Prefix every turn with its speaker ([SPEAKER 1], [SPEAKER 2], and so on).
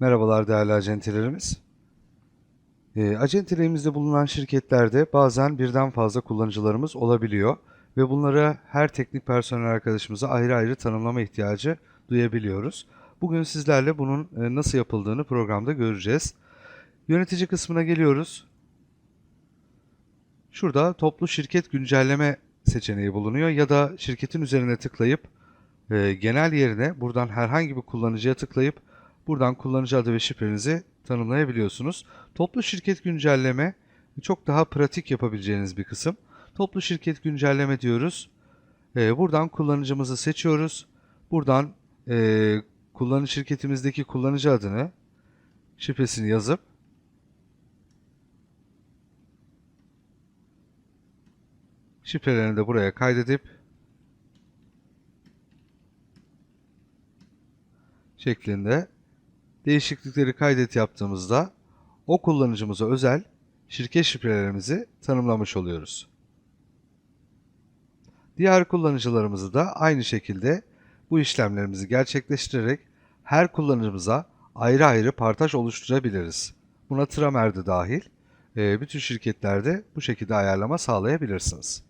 [SPEAKER 1] değerli acentelerimiz. E, acentelerimizde bulunan şirketlerde bazen birden fazla kullanıcılarımız olabiliyor ve bunlara her teknik personel arkadaşımıza ayrı ayrı tanımlama ihtiyacı duyabiliyoruz. Bugün sizlerle bunun e, nasıl yapıldığını programda göreceğiz. Yönetici kısmına geliyoruz. Şurada toplu şirket güncelleme seçeneği bulunuyor ya da şirketin üzerine tıklayıp e, genel yerine buradan herhangi bir kullanıcıya tıklayıp buradan kullanıcı adı ve şifrenizi tanımlayabiliyorsunuz. Toplu şirket güncelleme çok daha pratik yapabileceğiniz bir kısım. Toplu şirket güncelleme diyoruz. E, buradan kullanıcımızı seçiyoruz. Buradan e, kullanıcı şirketimizdeki kullanıcı adını, şifresini yazıp şifrelerini de buraya kaydedip şeklinde değişiklikleri kaydet yaptığımızda o kullanıcımıza özel şirket şifrelerimizi tanımlamış oluyoruz. Diğer kullanıcılarımızı da aynı şekilde bu işlemlerimizi gerçekleştirerek her kullanıcımıza ayrı ayrı partaj oluşturabiliriz. Buna Tramer de dahil. Ee, Bütün şirketlerde bu şekilde ayarlama sağlayabilirsiniz.